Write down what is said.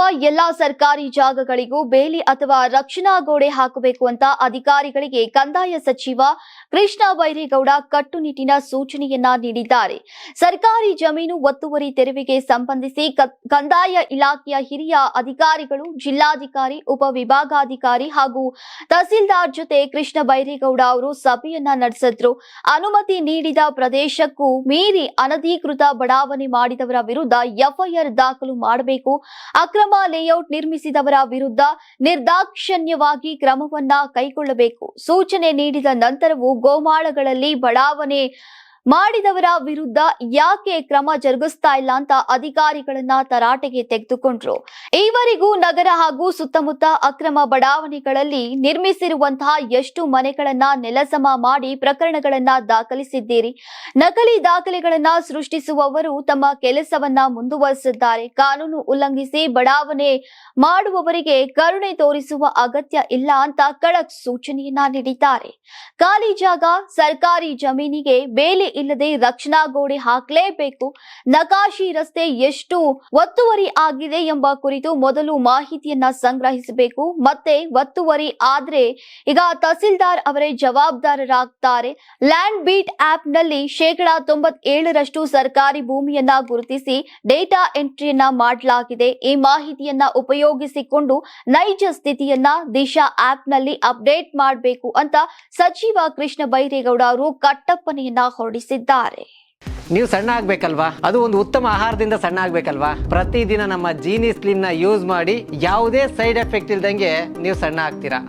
ಎಲ್ಲಾ ಸರ್ಕಾರಿ ಜಾಗಗಳಿಗೂ ಬೇಲಿ ಅಥವಾ ರಕ್ಷಣಾ ಗೋಡೆ ಹಾಕಬೇಕು ಅಂತ ಅಧಿಕಾರಿಗಳಿಗೆ ಕಂದಾಯ ಸಚಿವ ಕೃಷ್ಣ ಬೈರೇಗೌಡ ಕಟ್ಟುನಿಟ್ಟಿನ ಸೂಚನೆಯನ್ನ ನೀಡಿದ್ದಾರೆ. ಸರ್ಕಾರಿ ಜಮೀನು ಒತ್ತುವರಿ ತೆರವಿಗೆ ಸಂಬಂಧಿಸಿ ಕಂದಾಯ ಇಲಾಖೆಯ ಹಿರಿಯ ಅಧಿಕಾರಿಗಳು, ಜಿಲ್ಲಾಧಿಕಾರಿ ಉಪವಿಭಾಗಾಧಿಕಾರಿ ಹಾಗೂ ತಹಸೀಲ್ದಾರ್ ಜೊತೆ ಕೃಷ್ಣ ಬೈರೇಗೌಡ ಅವರು ಸಭೆಯನ್ನ ನಡೆಸಿದ್ರು. ಅನುಮತಿ ನೀಡಿದ ಪ್ರದೇಶಕ್ಕೂ ಮೀರಿ ಅನಧಿಕೃತ ಬಡಾವಣೆ ಮಾಡಿದವರ ವಿರುದ್ಧ ಎಫ್ಐಆರ್ ದಾಖಲು ಮಾಡಬೇಕು. ಅಕ್ರಮ ಲೇಔಟ್ ನಿರ್ಮಿಸಿದವರ ವಿರುದ್ಧ ನಿರ್ದಾಕ್ಷಣ್ಯವಾಗಿ ಕ್ರಮವನ್ನ ಕೈಗೊಳ್ಳಬೇಕು. ಸೂಚನೆ ನೀಡಿದ ನಂತರವೂ ಗೋಮಾಳಗಳಲ್ಲಿ ಬಡಾವಣೆ ಮಾಡಿದವರ ವಿರುದ್ಧ ಯಾಕೆ ಕ್ರಮ ಜರುಗಿಸ್ತಾ ಇಲ್ಲ ಅಂತ ಅಧಿಕಾರಿಗಳನ್ನ ತರಾಟೆಗೆ ತೆಗೆದುಕೊಂಡ್ರು. ಈವರೆಗೂ ನಗರ ಹಾಗೂ ಸುತ್ತಮುತ್ತ ಅಕ್ರಮ ಬಡಾವಣೆಗಳಲ್ಲಿ ನಿರ್ಮಿಸಿರುವಂತಹ ಎಷ್ಟು ಮನೆಗಳನ್ನ ನೆಲಸಮ ಮಾಡಿ ಪ್ರಕರಣಗಳನ್ನ ದಾಖಲಿಸಿದ್ದೀರಿ. ನಕಲಿ ದಾಖಲೆಗಳನ್ನ ಸೃಷ್ಟಿಸುವವರು ತಮ್ಮ ಕೆಲಸವನ್ನ ಮುಂದುವರಿಸಿದ್ದಾರೆ. ಕಾನೂನು ಉಲ್ಲಂಘಿಸಿ ಬಡಾವಣೆ ಮಾಡುವವರಿಗೆ ಕರುಣೆ ತೋರಿಸುವ ಅಗತ್ಯ ಇಲ್ಲ ಅಂತ ಕಡಕ್ ಸೂಚನೆಯನ್ನ ನೀಡಿದ್ದಾರೆ. ಖಾಲಿ ಜಾಗ, ಸರ್ಕಾರಿ ಜಮೀನಿಗೆ ಬೇಲಿ ಇಲ್ಲದೆ ರಕ್ಷಣಾ ಗೋಡೆ ಹಾಕಲೇಬೇಕು. ನಕಾಶಿ ರಸ್ತೆ ಎಷ್ಟು ಒತ್ತುವರಿ ಆಗಿದೆ ಎಂಬ ಕುರಿತು ಮೊದಲು ಮಾಹಿತಿಯನ್ನ ಸಂಗ್ರಹಿಸಬೇಕು. ಮತ್ತೆ ಒತ್ತುವರಿ ಆದ್ರೆ ಈಗ ತಹಸೀಲ್ದಾರ್ ಅವರೇ ಜವಾಬ್ದಾರರಾಗ್ತಾರೆ. ಲ್ಯಾಂಡ್ ಬೀಟ್ ಆಪ್ನಲ್ಲಿ ಶೇಕಡ ತೊಂಬತ್ತೇಳರಷ್ಟು ಸರ್ಕಾರಿ ಭೂಮಿಯನ್ನ ಗುರುತಿಸಿ ಡೇಟಾ ಎಂಟ್ರಿಯನ್ನ ಮಾಡಲಾಗಿದೆ. ಈ ಮಾಹಿತಿಯನ್ನ ಉಪಯೋಗಿಸಿಕೊಂಡು ನೈಜ ಸ್ಥಿತಿಯನ್ನ ದಿಶಾ ಆಪ್ನಲ್ಲಿ ಅಪ್ಡೇಟ್ ಮಾಡಬೇಕು ಅಂತ ಸಚಿವ ಕೃಷ್ಣ ಬೈರೇಗೌಡ ಅವರು ಕಟ್ಟಪ್ಪನೆಯನ್ನ ಹೊರಡಿಸಿದ್ದಾರೆ. ನೀವು ಸಣ್ಣ ಆಗ್ಬೇಕಲ್ವಾ ಅದು ಒಂದು ಉತ್ತಮ ಆಹಾರದಿಂದ ಸಣ್ಣ ಆಗ್ಬೇಕಲ್ವಾ ಪ್ರತಿದಿನ ನಮ್ಮ ಜೀನಿ ಸ್ಲಿಮ್ನ ಯೂಸ್ ಮಾಡಿ ಯಾವುದೇ ಸೈಡ್ ಎಫೆಕ್ಟ್ ಇಲ್ದಂಗೆ ನೀವು ಸಣ್ಣ ಆಗ್ತೀರಾ